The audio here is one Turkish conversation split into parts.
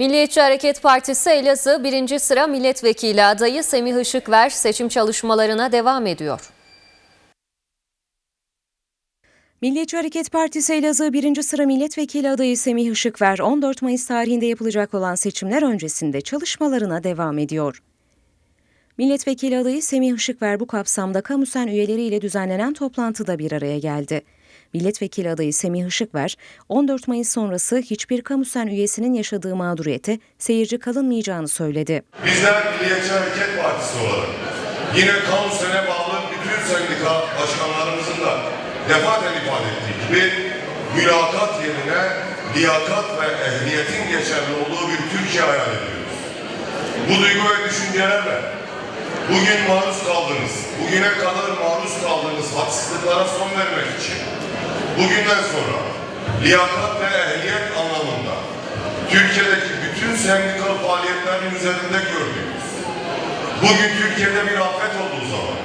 Milliyetçi Hareket Partisi Elazığ 1. sıra milletvekili adayı Semih Işıkver seçim çalışmalarına devam ediyor. Milliyetçi Hareket Partisi Elazığ 1. sıra milletvekili adayı Semih Işıkver 14 Mayıs tarihinde yapılacak olan seçimler öncesinde çalışmalarına devam ediyor. Milletvekili adayı Semih Işıkver bu kapsamda kamusen üyeleriyle düzenlenen toplantıda bir araya geldi. Milletvekili adayı Semih Işıkver, 14 Mayıs sonrası hiçbir kamusen üyesinin yaşadığı mağduriyete seyirci kalınmayacağını söyledi. Bizler Milliyetçi Hareket Partisi olarak yine kamu sene bağlı bütün sendika başkanlarımızın da defaten ifade ettiği gibi mülakat yerine liyakat ve ehliyetin geçerli olduğu bir Türkiye hayal ediyoruz. Bu duygu ve düşüncelerle bugün maruz kaldığınız, bugüne kadar maruz kaldığınız haksızlıklara son vermek için bugünden sonra liyakat ve ehliyet anlamında Türkiye'deki bütün sendikal faaliyetlerin üzerinde gördüğümüz, bugün Türkiye'de bir afet olduğu zaman,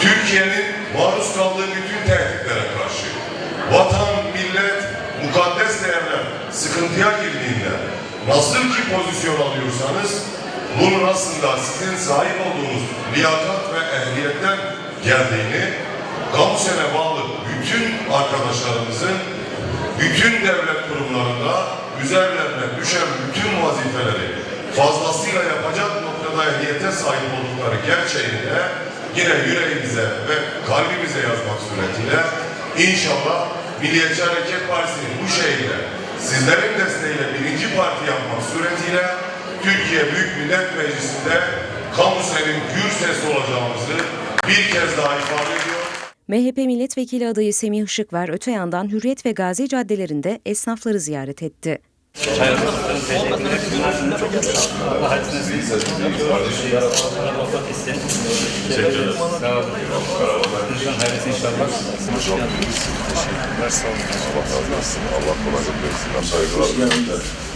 Türkiye'nin maruz kaldığı bütün tehditlere karşı, vatan, millet, mukaddes değerler sıkıntıya girdiğinde nasıl ki pozisyon alıyorsanız, bunun aslında sizin sahip olduğunuz liyakat ve ehliyetten geldiğini, kamu sene bağlı bütün arkadaşlarımızın bütün devlet kurumlarında üzerlerine düşen bütün vazifeleri fazlasıyla yapacak noktada ehliyete sahip oldukları gerçeğini yine yüreğimize ve kalbimize yazmak suretiyle inşallah Milliyetçi Hareket Partisi'nin bu şehirde sizlerin desteğiyle birinci parti yapmak suretiyle Türkiye Büyük Millet Meclisi'nde kamu senin gür ses olacağımızı bir kez daha ifade ediyor. MHP milletvekili adayı Semih Işıkver öte yandan Hürriyet ve Gazi caddelerinde esnafları ziyaret etti. Allah kolaylık versin. Saygılar.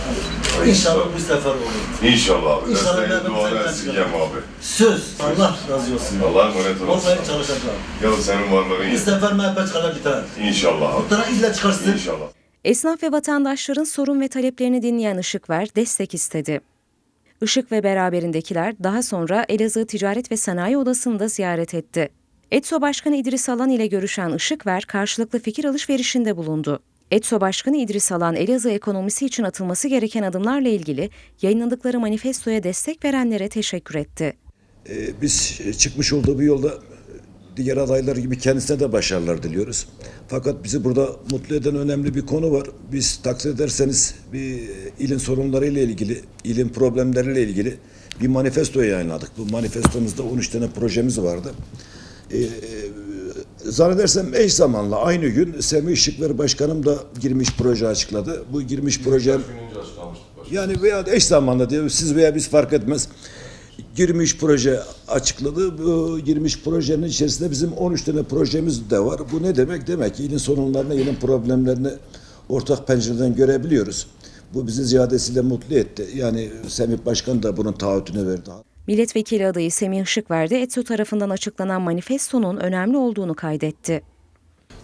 İnşallah bu sefer olur. İnşallah abi. İnşallah duanı senden esirgem çıkarım. abi. Söz. Allah razı olsun. Allah'a emanet olun. Olmaya çalışacağım. Ya senin varlığın Bu yeter. sefer MHP çıkar biter. İnşallah abi. Bu tarafa ille çıkarsın. İnşallah. Esnaf ve vatandaşların sorun ve taleplerini dinleyen Işıkver destek istedi. Işık ve beraberindekiler daha sonra Elazığ Ticaret ve Sanayi Odası'nı da ziyaret etti. ETSO Başkanı İdris Alan ile görüşen Işıkver karşılıklı fikir alışverişinde bulundu. ETSO Başkanı İdris Alan, Elazığ ekonomisi için atılması gereken adımlarla ilgili yayınladıkları manifestoya destek verenlere teşekkür etti. Ee, Biz çıkmış olduğu bu yolda diğer adaylar gibi kendisine de başarılar diliyoruz. Fakat bizi burada mutlu eden önemli bir konu var. Biz takdir ederseniz bir ilin sorunlarıyla ilgili, ilin problemleriyle ilgili bir manifesto yayınladık. Bu manifestomuzda 13 tane projemiz vardı. Ee, zannedersem eş zamanla aynı gün Semih Işıkver Başkanım da girmiş proje açıkladı. Bu girmiş proje yani veya eş zamanlı diyor siz veya biz fark etmez. Girmiş proje açıkladı. Bu girmiş projenin içerisinde bizim 13 tane projemiz de var. Bu ne demek? Demek ki ilin sorunlarını, ilin problemlerini ortak pencereden görebiliyoruz. Bu bizi ziyadesiyle mutlu etti. Yani Semih Başkan da bunun taahhütünü verdi. Milletvekili adayı Semih Işıkver de ETSO tarafından açıklanan manifestonun önemli olduğunu kaydetti.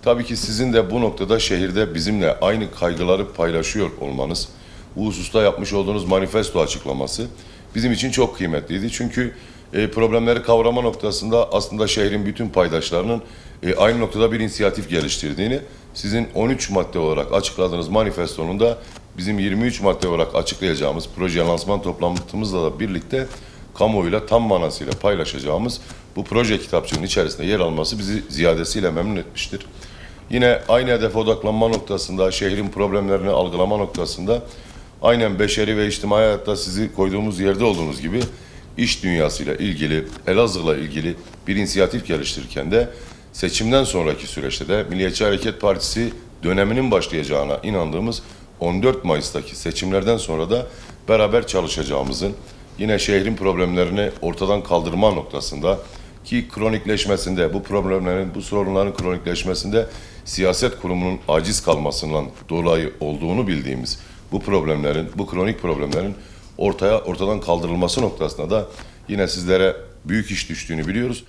Tabii ki sizin de bu noktada şehirde bizimle aynı kaygıları paylaşıyor olmanız, bu hususta yapmış olduğunuz manifesto açıklaması bizim için çok kıymetliydi. Çünkü e, problemleri kavrama noktasında aslında şehrin bütün paydaşlarının e, aynı noktada bir inisiyatif geliştirdiğini, sizin 13 madde olarak açıkladığınız manifestonun da bizim 23 madde olarak açıklayacağımız proje lansman toplantımızla da birlikte kamuoyuyla tam manasıyla paylaşacağımız bu proje kitapçığının içerisinde yer alması bizi ziyadesiyle memnun etmiştir. Yine aynı hedefe odaklanma noktasında, şehrin problemlerini algılama noktasında aynen beşeri ve içtimai hayatta sizi koyduğumuz yerde olduğunuz gibi iş dünyasıyla ilgili, Elazığ'la ilgili bir inisiyatif geliştirirken de seçimden sonraki süreçte de Milliyetçi Hareket Partisi döneminin başlayacağına inandığımız 14 Mayıs'taki seçimlerden sonra da beraber çalışacağımızın yine şehrin problemlerini ortadan kaldırma noktasında ki kronikleşmesinde bu problemlerin bu sorunların kronikleşmesinde siyaset kurumunun aciz kalmasından dolayı olduğunu bildiğimiz bu problemlerin bu kronik problemlerin ortaya ortadan kaldırılması noktasında da yine sizlere büyük iş düştüğünü biliyoruz.